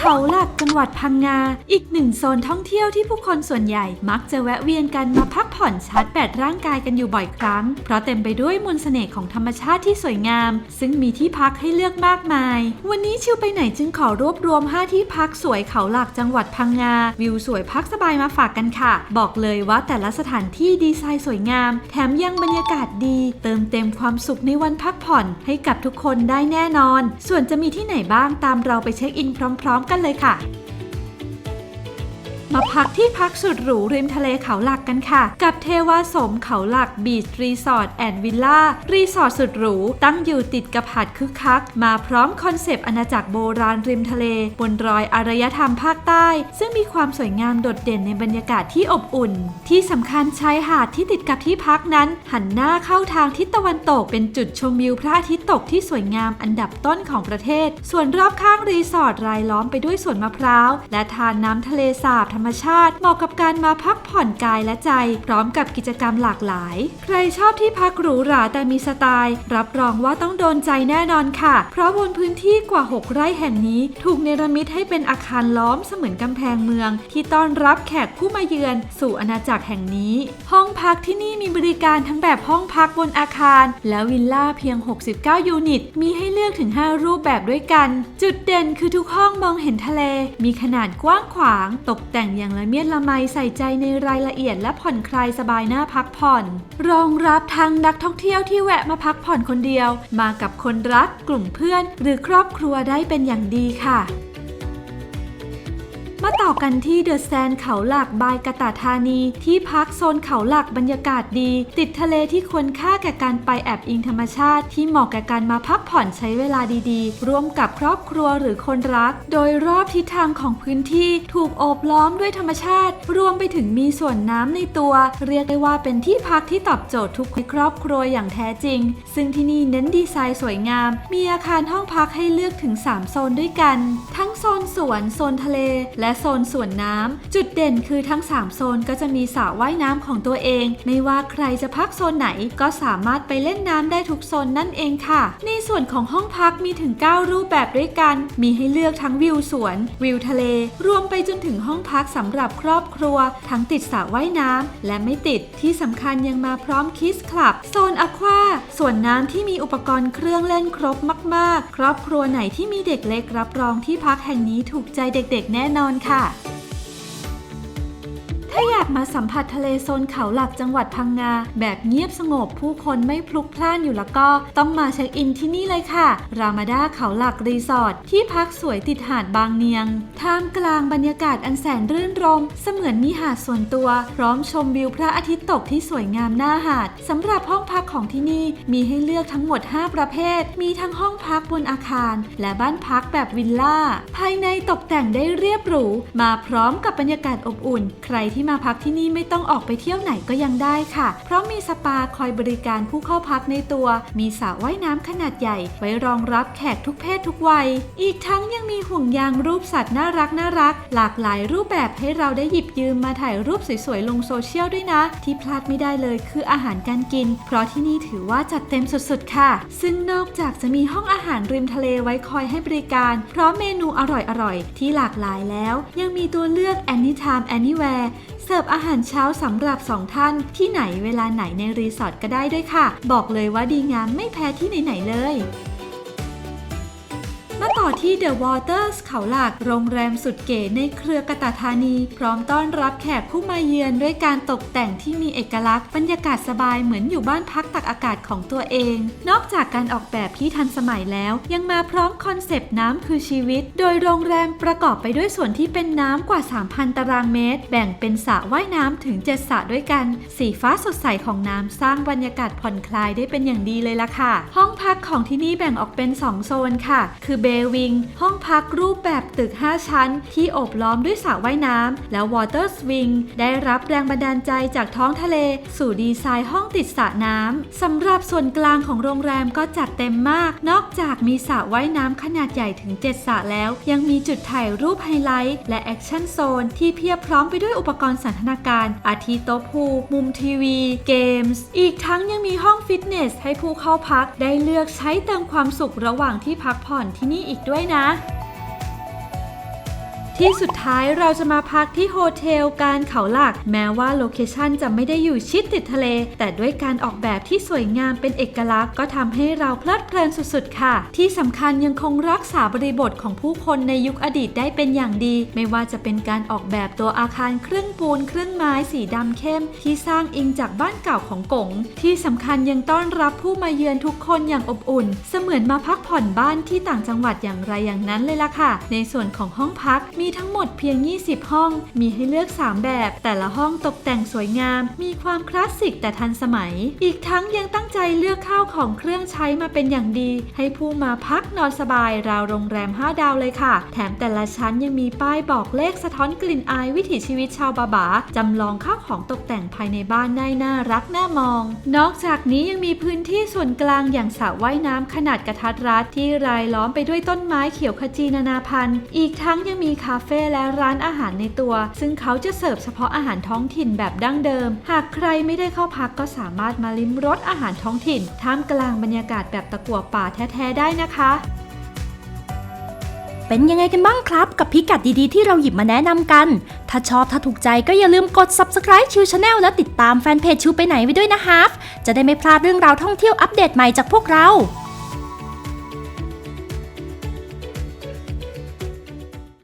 เขาหลักจังหวัดพังงา อีกหนึ่งโซนท่องเที่ยวที่ผู้คนส่วนใหญ่มักจะแวะเวียนกันมาพักผ่อนชาร์จแบตร่างกายกันอยู่บ่อยครั้ง เพราะเต็มไปด้วยมนต์เสน่ห์ของธรรมชาติที่สวยงาม ซึ่งมีที่พักให้เลือกมากมาย วันนี้ชิวไปไหนจึงขอรวบรวม 5 ที่พักสวยเขาหลักจังหวัดพังงา วิวสวยพักสบายมาฝากกันค่ะ บอกเลยว่าแต่ละสถานที่ดีไซน์สวยงาม แถมยังบรรยากาศดี เติมเต็มความสุขในวันพักผ่อนให้กับทุกคนได้แน่นอน ส่วนจะมีที่ไหนบ้างตามเราไปเช็คอินพร้อม ๆกันเลยค่ะ มาพักที่พักสุดหรูริมทะเลเขาหลักกันค่ะ กับเทวาสมเขาหลักบีชรีสอร์ทแอนด์วิลล่ารีสอร์ทสุดหรูตั้งอยู่ติดกับหาดคึกคัก มาพร้อมคอนเซปต์อาณาจักรโบราณริมทะเล บนรอยอารยธรรมภาคใต้ ซึ่งมีความสวยงามโดดเด่นในบรรยากาศที่อบอุ่น ที่สำคัญชายหาดที่ติดกับที่พักนั้น หันหน้าเข้าทางทิศตะวันตก เป็นจุดชมวิวพระอาทิตย์ตกที่สวยงามอันดับต้นของประเทศ ส่วนรอบข้างรีสอร์ทรายล้อมไปด้วยสวนมะพร้าวและทานน้ำทะเลสาบรรมชาติ เหมาะกับการมาพักผ่อนกายและใจ พร้อมกับกิจกรรมหลากหลาย ใครชอบที่พักหรูหราแต่มีสไตล์ รับรองว่าต้องโดนใจแน่นอนค่ะ เพราะบนพื้นที่กว่า 6 ไร่แห่งนี้ ถูกเนรมิตให้เป็นอาคารล้อมเสมือนกำแพงเมือง ที่ต้อนรับแขกผู้มาเยือน สู่อาณาจักรแห่งนี้ ห้องพักที่นี่มีบริการทั้งแบบห้องพักบนอาคาร และวิลล่าเพียง 69 ยูนิต มีให้เลือกถึง 5 รูปแบบด้วยกัน จุดเด่นคือทุกห้องมองเห็นทะเล มีขนาดกว้างขวาง ตกแต่งอย่างละเมียดละไมใส่ใจในรายละเอียดและผ่อนคลายสบายหน้าพักผ่อน รองรับทั้งนักท่องเที่ยวที่แวะมาพักผ่อนคนเดียว มากับคนรักกลุ่มเพื่อน หรือครอบครัวได้เป็นอย่างดีค่ะ มาต่อกันที่เดอะแซนเขาหลักบายกะตาธานี ที่พักโซนเขาหลักบรรยากาศดี ติดทะเลที่ควรค่าแก่การไปแอบอิงธรรมชาติ ที่เหมาะแก่การมาพักผ่อนใช้เวลาดีๆ ร่วมกับครอบครัวหรือคนรัก โดยรอบทิศทางของพื้นที่ถูกโอบล้อมด้วยธรรมชาติ รวมไปถึงมีส่วนน้ำในตัว เรียกได้ว่าเป็นที่พักที่ตอบโจทย์ทุกครอบครัวอย่างแท้จริง ซึ่งที่นี่เน้นดีไซน์สวยงาม มีอาคารห้องพักให้เลือกถึง 3 โซนด้วยกัน ทั้งโซนสวนโซนทะเล และและโซนสวนน้ำ จุดเด่นคือทั้ง 3 โซนก็จะมีสระว่ายน้ำของตัวเอง ไม่ว่าใครจะพักโซนไหนก็สามารถไปเล่นน้ำได้ทุกโซนนั่นเองค่ะ ในส่วนของห้องพักมีถึง 9 รูปแบบด้วยกัน มีให้เลือกทั้งวิวสวน วิวทะเล รวมไปจนถึงห้องพักสำหรับครอบครัว ทั้งติดสระว่ายน้ำและไม่ติดที่สำคัญยังมาพร้อมคิสคลับ โซนอควาส่วนน้ำที่มีอุปกรณ์เครื่องเล่นครบมาก ๆ ครอบครัวไหนที่มีเด็กเล็กรับรองที่พักแห่งนี้ถูกใจเด็กๆ แน่นอนค่ะ ถ้าอยากมาสัมผัสทะเลโซนเขาหลักจังหวัดพังงา แบบเงียบสงบผู้คนไม่พลุกพล่านอยู่แล้วก็ ต้องมาเช็คอินที่นี่เลยค่ะ รามาดาเขาหลักรีสอร์ทที่พักสวยติดหาดบางเนียง ท่ามกลางบรรยากาศอันแสนรื่นรม เสมือนมีหาดส่วนตัว พร้อมชมวิวพระอาทิตย์ตกที่สวยงามหน้าหาดสำหรับห้องพักของที่นี่มีให้เลือกทั้งหมด 5 ประเภท มีทั้งห้องพักบนอาคาร และบ้านพักแบบวิลล่าภายในตกแต่งได้เรียบหรูมาพร้อมกับบรรยากาศอบอุ่น ใครที่มาพักที่นี่ไม่ต้องออกไปเที่ยวไหนก็ยังได้ค่ะ เพราะมีสปาคอยบริการผู้เข้าพักในตัว มีสระว่ายน้ำขนาดใหญ่ ไว้รองรับแขกทุกเพศทุกวัย อีกทั้งยังมีห่วงยางรูปสัตว์น่ารักน่ารัก หลากหลายรูปแบบให้เราได้หยิบยืมมาถ่ายรูปสวยๆลงโซเชียลด้วยนะ ที่พลาดไม่ได้เลยคืออาหารการกิน เพราะที่นี่ถือว่าจัดเต็มสุดๆค่ะ ซึ่งนอกจากจะมีห้องอาหารริมทะเลไว้คอยให้บริการ พร้อมเมนูอร่อยๆที่หลากหลายแล้ว ยังมีตัวเลือก anytime anywhere เสิร์ฟอาหารเช้าสำหรับ 2 ท่านที่ไหนเวลาไหนในรีสอร์ทก็ได้ด้วยค่ะ บอกเลยว่าดีงามไม่แพ้ที่ไหนๆเลย มาต่อที่ The Waters เขาหลัก โรงแรมสุดเก๋ในเครือกตาธานี พร้อมต้อนรับแขกผู้มาเยือนด้วยการตกแต่งที่มีเอกลักษณ์ บรรยากาศสบายเหมือนอยู่บ้านพักตักอากาศของตัวเอง นอกจากการออกแบบที่ทันสมัยแล้ว ยังมาพร้อมคอนเซปต์น้ำคือชีวิต โดยโรงแรมประกอบไปด้วยส่วนที่เป็นน้ำกว่า 3,000 ตารางเมตร แบ่งเป็นสระว่ายน้ำถึง 7 สระด้วยกัน สีฟ้าสดใสของน้ำสร้างบรรยากาศผ่อนคลายได้เป็นอย่างดีเลยล่ะค่ะ ห้องพักของที่นี่แบ่งออกเป็น 2 โซนค่ะ คือเบวิง ห้องพักรูปแบบตึก 5 ชั้น ที่โอบล้อมด้วยสระว่ายน้ำแล้ว Water Swing ได้รับแรงบันดาลใจจากท้องทะเล สู่ดีไซน์ห้องติดสระน้ำสำหรับส่วนกลางของโรงแรมก็จัดเต็มมาก นอกจากมีสระว่ายน้ำขนาดใหญ่ถึง 7สระแล้ว ยังมีจุดถ่ายรูปไฮไลท์และแอคชั่นโซนที่เพียบพร้อมไปด้วยอุปกรณ์สันทนาการ อาทิโต๊ะพูมุมทีวี เกมส์ อีกทั้งยังมีห้องฟิตเนสให้ผู้เข้าพักได้เลือกใช้เติมความสุขระหว่างที่พักผ่อนที่นี่อีกด้วยนะ ที่สุดท้ายเราจะมาพักที่โฮเทลการเขาหลัก แม้ว่าโลเคชันจะไม่ได้อยู่ชิดติดทะเล แต่ด้วยการออกแบบที่สวยงามเป็นเอกลักษณ์ก็ทำให้เราเพลิดเพลินสุดๆ ค่ะ ที่สำคัญยังคงรักษาบริบทของผู้คนในยุคอดีตได้เป็นอย่างดี ไม่ว่าจะเป็นการออกแบบตัวอาคารเครื่องปูนเครื่องไม้สีดำเข้ม ที่สร้างอิงจากบ้านเก่าของกง ที่สำคัญยังต้อนรับผู้มาเยือนทุกคนอย่างอบอุ่น เสมือนมาพักผ่อนบ้านที่ต่างจังหวัดอย่างไรอย่างนั้นเลยล่ะค่ะ ในส่วนของห้องพักมีมีทั้งหมดเพียง 20 ห้อง มีให้เลือก 3 แบบ แต่ละห้องตกแต่งสวยงาม มีความคลาสสิกแต่ทันสมัย อีกทั้งยังตั้งใจเลือกข้าวของเครื่องใช้มาเป็นอย่างดี ให้ผู้มาพักนอนสบายราวโรงแรม 5 ดาวเลยค่ะ แถมแต่ละชั้นยังมีป้ายบอกเลขสะท้อนกลิ่นอายวิถีชีวิตชาวบาบาจำลองข้าวของตกแต่งภายในบ้านได้น่ารักน่ามอง นอกจากนี้ยังมีพื้นที่ส่วนกลางอย่างสระว่ายน้ำขนาดกระทัดรัดที่รายล้อมไปด้วยต้นไม้เขียวขจีนานาพันธุ์ อีกทั้งยังมีคาเฟ่และร้านอาหารในตัว ซึ่งเขาจะเสิร์ฟเฉพาะอาหารท้องถิ่นแบบดั้งเดิม หากใครไม่ได้เข้าพักก็สามารถมาลิ้มรสอาหารท้องถิ่น ท่ามกลางบรรยากาศแบบตะกั่วป่าแท้ๆได้นะคะ เป็นยังไงกันบ้างครับ กับพิกัดดีๆที่เราหยิบมาแนะนำกัน ถ้าชอบถ้าถูกใจก็อย่าลืมกด subscribe ชิวชาแนลและติดตามแฟนเพจชิวไปไหนไว้ด้วยนะฮะจะได้ไม่พลาดเรื่องราวท่องเที่ยวอัปเดตใหม่จากพวกเรา